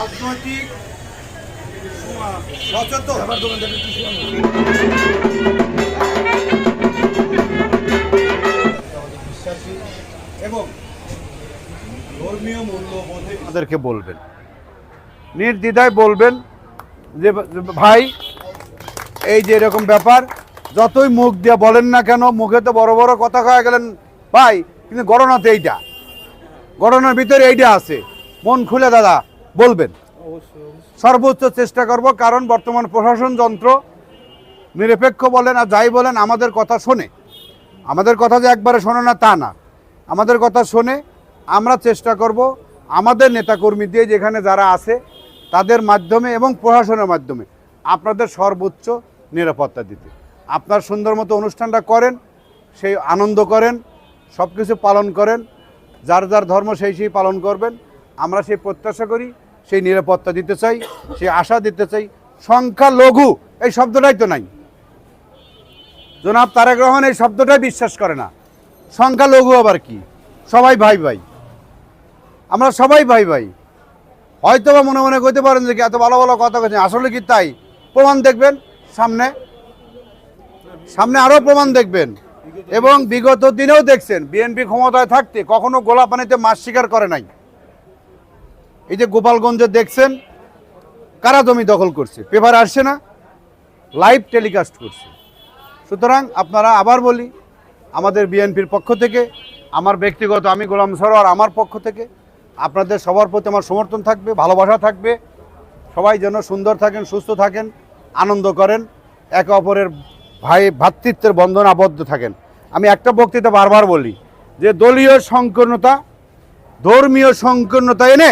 রাজনৈতিক বলবেন। নির্দ্বিধায় বলবেন যে ভাই এই যে এরকম ব্যাপার যতই মুখ দিয়ে বলেন না কেন মুখে তো বড় বড় কথা কয়ে গেলেন ভাই কিন্তু গণনা এইটা। গণনার ভিতরে এইটা আছে। মন খুলে দাদা বলবেন? সর্বোচ্চ চেষ্টা করব কারণ বর্তমান প্রশাসন যন্ত্র নিরপেক্ষ বলেন আর যাই বলেন আমাদের কথা শোনে। আমাদের কথা যে একবারে শোনে না তা না। আমাদের কথা শোনে আমরা চেষ্টা করব আমাদের নেতাকর্মী দিয়ে যেখানে যারা আছে তাদের মাধ্যমে এবং প্রশাসনের মাধ্যমে আপনাদের সর্বোচ্চ নিরাপত্তা দিতে। আপনার সুন্দর মতো অনুষ্ঠানটা করেন সেই আনন্দ করেন সব কিছু পালন করেন যার যার ধর্ম সেই সেই পালন করবেন। আমরা সেই প্রত্যাশা করি, সেই নিরাপত্তা দিতে চাই, সেই আশা দিতে চাই। সংখ্যা লঘু, এই শব্দটাই তো নাই। জনাব তারেক রহমান এই শব্দটাই বিশ্বাস করে না। সংখ্যালঘু আবার কি? সবাই ভাই ভাই। আমরা সবাই ভাই ভাই। হয়তো বা মনে মনে করতে পারেন যে এত ভালো ভালো কথা বলছেন আসলে কি তাই? প্রমাণ দেখবেন সামনে। সামনে আরও প্রমাণ দেখবেন। এবং বিগত দিনেও দেখছেন, বিএনপি ক্ষমতায় থাকতে কখনো গোলা পানিতে মাছ শিকার করে নাই। এই যে গোপালগঞ্জে দেখছেন, কারা জমি দখল করছে? পেপার আসছে না লাইভ টেলিকাস্ট করছে। সুতরাং আপনারা আবার বলি, আমাদের বিএনপির পক্ষ থেকে, আমার ব্যক্তিগত, আমি গোলাম সরোয়ার আমার পক্ষ থেকে, আপনাদের সবার প্রতি আমার সমর্থন থাকবে, ভালোবাসা থাকবে। সবাই যেন সুন্দর থাকেন, সুস্থ থাকেন, আনন্দ করেন, একে অপরের ভাই ভ্রাতৃত্বের বন্ধন আবদ্ধ থাকেন। আমি একটা বক্তৃতা বারবার বলি, যে দলীয় সংকীর্ণতা, ধর্মীয় সংকীর্ণতা এনে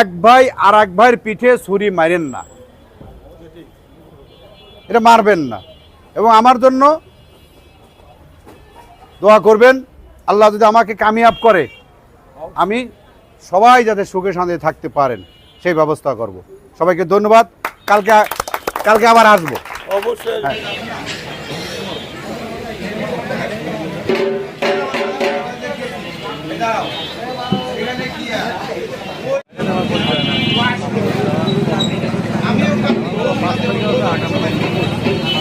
এক ভাই আর এক ভাইয়ের পিঠে ছুরি মারেন না। এটা মারবেন না। এবং আমার জন্য দোয়া করবেন আল্লাহ যদি আমাকে কামিয়াব করে আমি সবাই যাতে সুখে শান্তিতে থাকতে পারেন সেই ব্যবস্থা করব। সবাইকে ধন্যবাদ। কালকে কালকে আবার আসব। অবশ্যই। দাঁড়াও かまで。